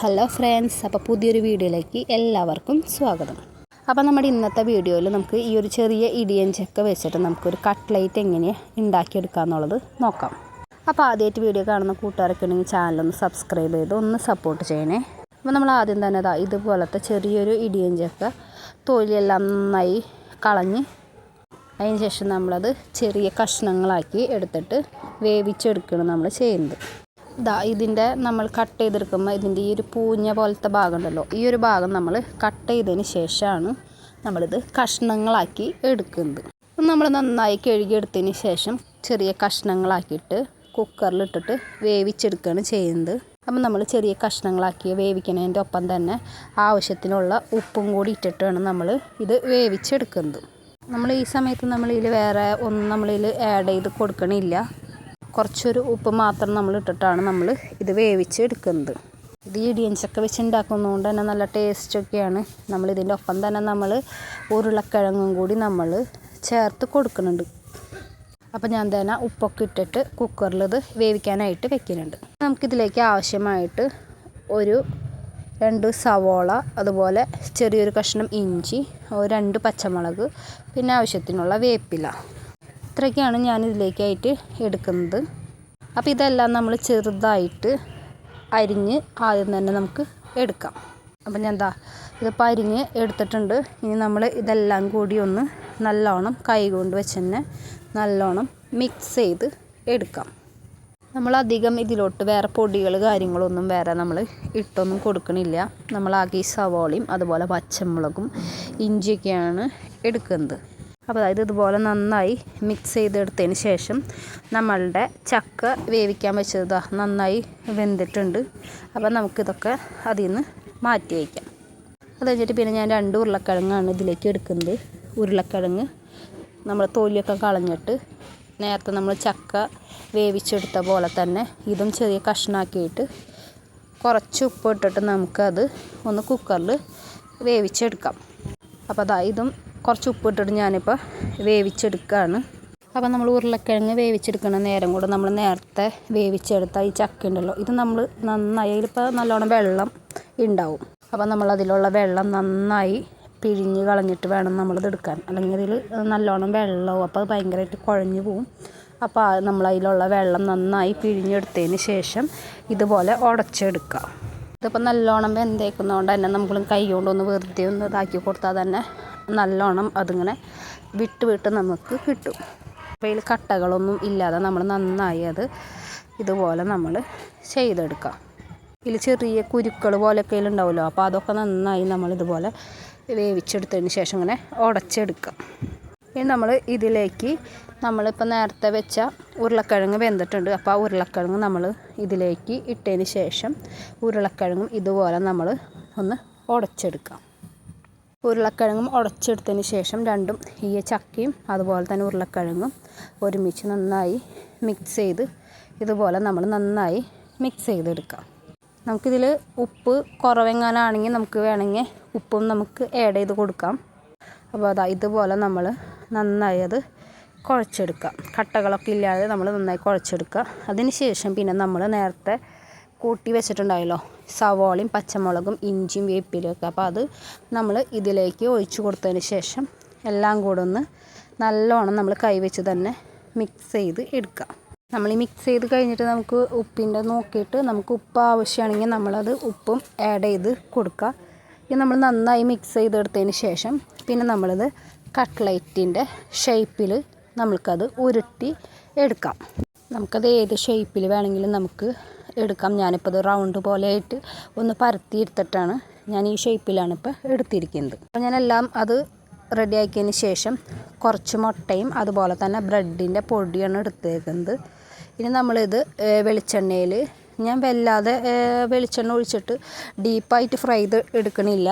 Hello friends അപ്പോൾ പുതിയൊരു വീഡിയോയിലേക്ക് എല്ലാവർക്കും സ്വാഗതം. അപ്പോൾ നമ്മുടെ ഇന്നത്തെ വീഡിയോയിൽ നമുക്ക് ഈ ഒരു ചെറിയ ഇടിയഞ്ചൊക്കെ ചക്ക വെച്ചിട്ട് നമുക്കൊരു കട്ട്ലൈറ്റ് എങ്ങനെ ഉണ്ടാക്കിയെടുക്കുക എന്നുള്ളത് നോക്കാം. അപ്പോൾ ആദ്യമായിട്ട് വീഡിയോ കാണുന്ന കൂട്ടുകാരൊക്കെ ഉണ്ടെങ്കിൽ ചാനലൊന്ന് സബ്സ്ക്രൈബ് ചെയ്ത് ഒന്ന് സപ്പോർട്ട് ചെയ്യണേ. അപ്പോൾ നമ്മൾ ആദ്യം തന്നെ ഇതാ ഇതുപോലത്തെ ചെറിയൊരു ഇടിയഞ്ചൊക്കെ ചക്ക തൊലിയെല്ലാം നന്നായി കളഞ്ഞ് അതിന് ശേഷം നമ്മളത് ചെറിയ കഷ്ണങ്ങളാക്കി എടുത്തിട്ട് വേവിച്ചെടുക്കണം നമ്മൾ ചെയ്യുന്നത്. ഇതാ ഇതിന്റെ നമ്മൾ കട്ട് ചെയ്തെടുക്കുമ്പോൾ ഇതിന്റെ ഈ ഒരു പൂഞ്ഞ പോലത്തെ ഭാഗം ഉണ്ടല്ലോ ഈ ഒരു ഭാഗം നമ്മൾ കട്ട് ചെയ്തതിന് ശേഷമാണ് നമ്മളിത് കഷ്ണങ്ങളാക്കി എടുക്കുന്നത്. നമ്മൾ നന്നായി കഴുകിയെടുത്തതിന് ശേഷം ചെറിയ കഷ്ണങ്ങളാക്കിയിട്ട് കുക്കറിലിട്ടിട്ട് വേവിച്ചെടുക്കുകയാണ് ചെയ്യുന്നത്. അപ്പം നമ്മൾ ചെറിയ കഷ്ണങ്ങളാക്കി വേവിക്കുന്നതിന്റെ ഒപ്പം തന്നെ ആവശ്യത്തിനുള്ള ഉപ്പും കൂടി ഇട്ടിട്ടാണ് നമ്മൾ ഇത് വേവിച്ചെടുക്കുന്നത്. നമ്മൾ ഈ സമയത്ത് നമ്മളിതിൽ വേറെ ഒന്നും നമ്മളിതിൽ ആഡ് ചെയ്ത് കൊടുക്കണില്ല. കുറച്ചൊരു ഉപ്പ് മാത്രം നമ്മൾ ഇട്ടിട്ടാണ് നമ്മൾ ഇത് വേവിച്ച് എടുക്കുന്നത് ഇത് ഇടിയഞ്ചൊക്കെ വെച്ച് ഉണ്ടാക്കുന്നതുകൊണ്ട് തന്നെ നല്ല ടേസ്റ്റൊക്കെയാണ് നമ്മൾ ഇതിന്റെ ഒപ്പം തന്നെ നമ്മൾ ഉരുളക്കിഴങ്ങും കൂടി നമ്മൾ ചേർത്ത് കൊടുക്കുന്നുണ്ട്. അപ്പോൾ ഞാൻ തന്നെ ഉപ്പൊക്കെ ഇട്ടിട്ട് കുക്കറിൽ ഇത് വേവിക്കാനായിട്ട് വെക്കുന്നുണ്ട്. നമുക്കിതിലേക്ക് ആവശ്യമായിട്ട് ഒരു രണ്ട് സവോള അതുപോലെ ചെറിയൊരു കഷ്ണം ഇഞ്ചി രണ്ട് പച്ചമുളക് പിന്നെ ആവശ്യത്തിനുള്ള വേപ്പില. ഇത്രയൊക്കെയാണ് ഞാൻ ഇതിലേക്കായിട്ട് എടുക്കുന്നത്. അപ്പോൾ ഇതെല്ലാം നമ്മൾ ചെറുതായിട്ട് അരിഞ്ഞ് ആദ്യം തന്നെ നമുക്ക് എടുക്കാം. അപ്പം ഞാൻ എന്താ ഇതിപ്പോൾ അരിഞ്ഞ് എടുത്തിട്ടുണ്ട്. ഇനി നമ്മൾ ഇതെല്ലാം കൂടി ഒന്ന് നല്ലോണം കൈ കൊണ്ട് വെച്ച് തന്നെ നല്ലോണം മിക്സ് ചെയ്ത് എടുക്കാം. നമ്മൾ അധികം ഇതിലോട്ട് വേറെ പൊടികൾ കാര്യങ്ങളൊന്നും വേറെ നമ്മൾ ഇട്ടൊന്നും കൊടുക്കണില്ല. നമ്മളാകെ ഈ സവോളയും അതുപോലെ പച്ചമുളകും ഇഞ്ചിയൊക്കെയാണ് എടുക്കുന്നത്. അപ്പോൾ അതായത് ഇതുപോലെ നന്നായി മിക്സ് ചെയ്തെടുത്തതിന് ശേഷം നമ്മളുടെ ചക്ക വേവിക്കാൻ വെച്ചത് നന്നായി വെന്തിട്ടുണ്ട്. അപ്പോൾ നമുക്കിതൊക്കെ അതിൽ നിന്ന് മാറ്റി വയ്ക്കാം. അത് കഴിഞ്ഞിട്ട് പിന്നെ ഞാൻ രണ്ട് ഉരുളക്കിഴങ്ങാണ് ഇതിലേക്ക് എടുക്കുന്നത്. ഉരുളക്കിഴങ്ങ് നമ്മൾ തോലിയൊക്കെ കളഞ്ഞിട്ട് നേരത്തെ നമ്മൾ ചക്ക വേവിച്ചെടുത്ത പോലെ തന്നെ ഇതും ചെറിയ കഷ്ണാക്കിയിട്ട് കുറച്ച് ഉപ്പ് ഇട്ടിട്ട് നമുക്കത് ഒന്ന് കുക്കറിൽ വേവിച്ചെടുക്കാം. അപ്പോൾ അതാ ഇതും കുറച്ച് ഉപ്പ് ഇട്ടിട്ട് ഞാനിപ്പോൾ വേവിച്ചെടുക്കുകയാണ് അപ്പോൾ നമ്മൾ ഉരുളക്കിഴങ്ങ് വേവിച്ചെടുക്കുന്ന നേരം കൂടെ നമ്മൾ നേരത്തെ വേവിച്ചെടുത്ത ഈ ചക്ക ഉണ്ടല്ലോ ഇത് നമ്മൾ നന്നായി അതിലിപ്പോൾ നല്ലോണം വെള്ളം ഉണ്ടാവും. അപ്പോൾ നമ്മൾ അതിലുള്ള വെള്ളം നന്നായി പിഴിഞ്ഞ് കളഞ്ഞിട്ട് വേണം നമ്മളിത് എടുക്കാൻ. അല്ലെങ്കിൽ അതിൽ നല്ലോണം വെള്ളവും അപ്പോൾ അത് ഭയങ്കരമായിട്ട് കുഴഞ്ഞു പോവും. അപ്പോൾ നമ്മൾ അതിലുള്ള വെള്ളം നന്നായി പിഴിഞ്ഞെടുത്തതിന് ശേഷം ഇതുപോലെ ഉടച്ചെടുക്കുക. ഇതിപ്പോൾ നല്ലോണം വെന്തേക്കുന്നതുകൊണ്ട് തന്നെ നമ്മളും കൈ കൊണ്ടൊന്ന് വെറുതെ ഒന്ന് ഇതാക്കി കൊടുത്താൽ തന്നെ നല്ലോണം അതിങ്ങനെ വിട്ട് വിട്ട് നമുക്ക് കിട്ടും. അപ്പോൾ ഇതിൽ കട്ടകളൊന്നും ഇല്ലാതെ നമ്മൾ നന്നായി അത് ഇതുപോലെ നമ്മൾ ചെയ്തെടുക്കാം. ഇതിൽ ചെറിയ കുരുക്കൾ പോലെയൊക്കെ ഉണ്ടാവുമല്ലോ അപ്പോൾ അതൊക്കെ നന്നായി നമ്മൾ ഇതുപോലെ വേവിച്ചെടുത്തതിന് ശേഷം ഇങ്ങനെ ഉടച്ചെടുക്കാം. ഇനി നമ്മൾ ഇതിലേക്ക് നമ്മളിപ്പോൾ നേരത്തെ വെച്ച ഉരുളക്കിഴങ്ങ് വെന്തിട്ടുണ്ട് അപ്പോൾ ആ ഉരുളക്കിഴങ്ങ് നമ്മൾ ഇതിലേക്ക് ഇട്ടതിന് ശേഷം ഉരുളക്കിഴങ്ങും ഇതുപോലെ നമ്മൾ ഒന്ന് ഉടച്ചെടുക്കാം. ഉരുളക്കിഴങ്ങും ഉടച്ചെടുത്തതിന് ശേഷം രണ്ടും ഈ ചക്കയും അതുപോലെ തന്നെ ഉരുളക്കിഴങ്ങും ഒരുമിച്ച് നന്നായി മിക്സ് ചെയ്ത് ഇതുപോലെ നമ്മൾ നന്നായി മിക്സ് ചെയ്തെടുക്കാം. നമുക്കിതിൽ ഉപ്പ് കുറവെങ്ങാനാണെങ്കിൽ നമുക്ക് വേണമെങ്കിൽ ഉപ്പും നമുക്ക് ആഡ് ചെയ്ത് കൊടുക്കാം. അപ്പോൾ അതാ ഇതുപോലെ നമ്മൾ നന്നായി അത് കുഴച്ചെടുക്കാം. കട്ടകളൊക്കെ ഇല്ലാതെ നമ്മൾ നന്നായി കുഴച്ചെടുക്കുക. അതിന് ശേഷം പിന്നെ നമ്മൾ നേരത്തെ കൂട്ടി വെച്ചിട്ടുണ്ടായല്ലോ. സവോളയും പച്ചമുളകും ഇഞ്ചിയും വേപ്പിലും ഒക്കെ. അപ്പോൾ അത് നമ്മൾ ഇതിലേക്ക് ഒഴിച്ചു കൊടുത്തതിന് ശേഷം എല്ലാം കൂടെ ഒന്ന് നല്ലോണം നമ്മൾ കൈവച്ച് തന്നെ മിക്സ് ചെയ്ത് എടുക്കാം. നമ്മൾ ഈ മിക്സ് ചെയ്ത് കഴിഞ്ഞിട്ട് നമുക്ക് ഉപ്പിന്റെ നോക്കിയിട്ട് നമുക്ക് ഉപ്പ് ആവശ്യമാണെങ്കിൽ നമ്മളത് ഉപ്പും ആഡ് ചെയ്ത് കൊടുക്കുക ഇത് നമ്മൾ നന്നായി മിക്സ് ചെയ്തെടുത്തതിന് ശേഷം പിന്നെ നമ്മളിത് കട്ട്ലൈറ്റിന്റെ ഷേപ്പിൽ നമുക്കത് ഉരുട്ടി എടുക്കാം. നമുക്കത് ഏത് ഷേപ്പിൽ വേണമെങ്കിലും നമുക്ക് എടുക്കാം. ഞാനിപ്പോൾ ഇത് റൗണ്ട് പോലെ ആയിട്ട് ഒന്ന് പരത്തി എടുത്തിട്ടാണ് ഞാൻ ഈ ഷേപ്പിലാണ് ഇപ്പോൾ എടുത്തിരിക്കുന്നത്. അപ്പോൾ ഞാനെല്ലാം അത് റെഡി റെഡിയാക്കിയതിന് ശേഷം കുറച്ച് മുട്ടയും അതുപോലെ തന്നെ ബ്രെഡിന്റെ പൊടിയാണ് എടുത്തേക്കുന്നത്. ഇനി നമ്മളിത് വെളിച്ചെണ്ണയിൽ ഞാൻ വല്ലാതെ വെളിച്ചെണ്ണ ഒഴിച്ചിട്ട് ഡീപ്പായിട്ട് ഫ്രൈ ചെയ്ത് എടുക്കണില്ല.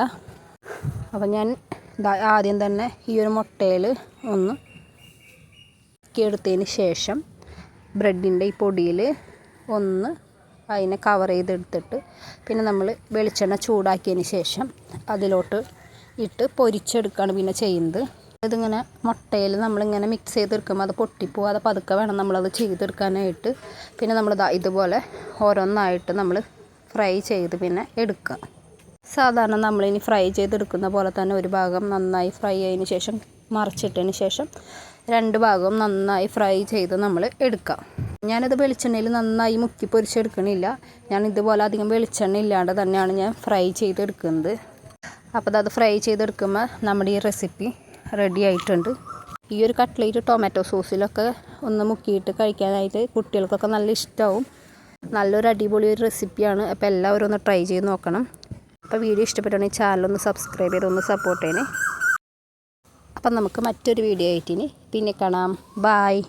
അപ്പോൾ ഞാൻ ആദ്യം തന്നെ ഈ ഒരു മുട്ടയിൽ ഒന്ന് എടുത്തതിന് ശേഷം ബ്രെഡിന്റെ ഈ പൊടിയിൽ ഒന്ന് അതിനെ കവർ ചെയ്തെടുത്തിട്ട് പിന്നെ നമ്മൾ വെളിച്ചെണ്ണ ചൂടാക്കിയതിന് ശേഷം അതിലോട്ട് ഇട്ട് പൊരിച്ചെടുക്കുകയാണ് പിന്നെ ചെയ്യുന്നത്. ഇതിങ്ങനെ മുട്ടയിൽ നമ്മളിങ്ങനെ മിക്സ് ചെയ്തെടുക്കുമ്പോൾ അത് പൊട്ടിപ്പോവാതെ പതുക്കെ വേണം നമ്മളത് ചെയ്തെടുക്കാനായിട്ട്. പിന്നെ നമ്മൾ ഇതുപോലെ ഓരോന്നായിട്ട് നമ്മൾ ഫ്രൈ ചെയ്ത് പിന്നെ എടുക്കുക. സാധാരണ നമ്മളിനി ഫ്രൈ ചെയ്തെടുക്കുന്ന പോലെ തന്നെ ഒരു ഭാഗം നന്നായി ഫ്രൈ ആയതിന് ശേഷം മറിച്ചിട്ടതിന് ശേഷം രണ്ട് ഭാഗവും നന്നായി ഫ്രൈ ചെയ്ത് നമ്മൾ എടുക്കാം ഞാനിത് വെളിച്ചെണ്ണയിൽ നന്നായി മുക്കി പൊരിച്ചെടുക്കണില്ല ഞാൻ ഇതുപോലെ അധികം വെളിച്ചെണ്ണ ഇല്ലാണ്ട് തന്നെയാണ് ഞാൻ ഫ്രൈ ചെയ്തെടുക്കുന്നത്. അപ്പോൾ അത് ഫ്രൈ ചെയ്തെടുക്കുമ്പോൾ നമ്മുടെ ഈ റെസിപ്പി റെഡി ആയിട്ടുണ്ട്. ഈ ഒരു കട്ട്ലേറ്റ് ടൊമാറ്റോ സോസിലൊക്കെ ഒന്ന് മുക്കിയിട്ട് കഴിക്കാനായിട്ട് കുട്ടികൾക്കൊക്കെ നല്ല ഇഷ്ടമാവും നല്ലൊരു അടിപൊളി ഒരു റെസിപ്പിയാണ്. അപ്പോൾ എല്ലാവരും ഒന്ന് ട്രൈ ചെയ്ത് നോക്കണം. അപ്പോൾ വീഡിയോ ഇഷ്ടപ്പെട്ടുണ്ടെങ്കിൽ ചാനലൊന്ന് സബ്സ്ക്രൈബ് ചെയ്ത് ഒന്ന് സപ്പോർട്ട് ചെയ്യണേ. അപ്പം നമുക്ക് മറ്റൊരു വീഡിയോ ആയിട്ടിനി പിന്നെ കാണാം. ബായ്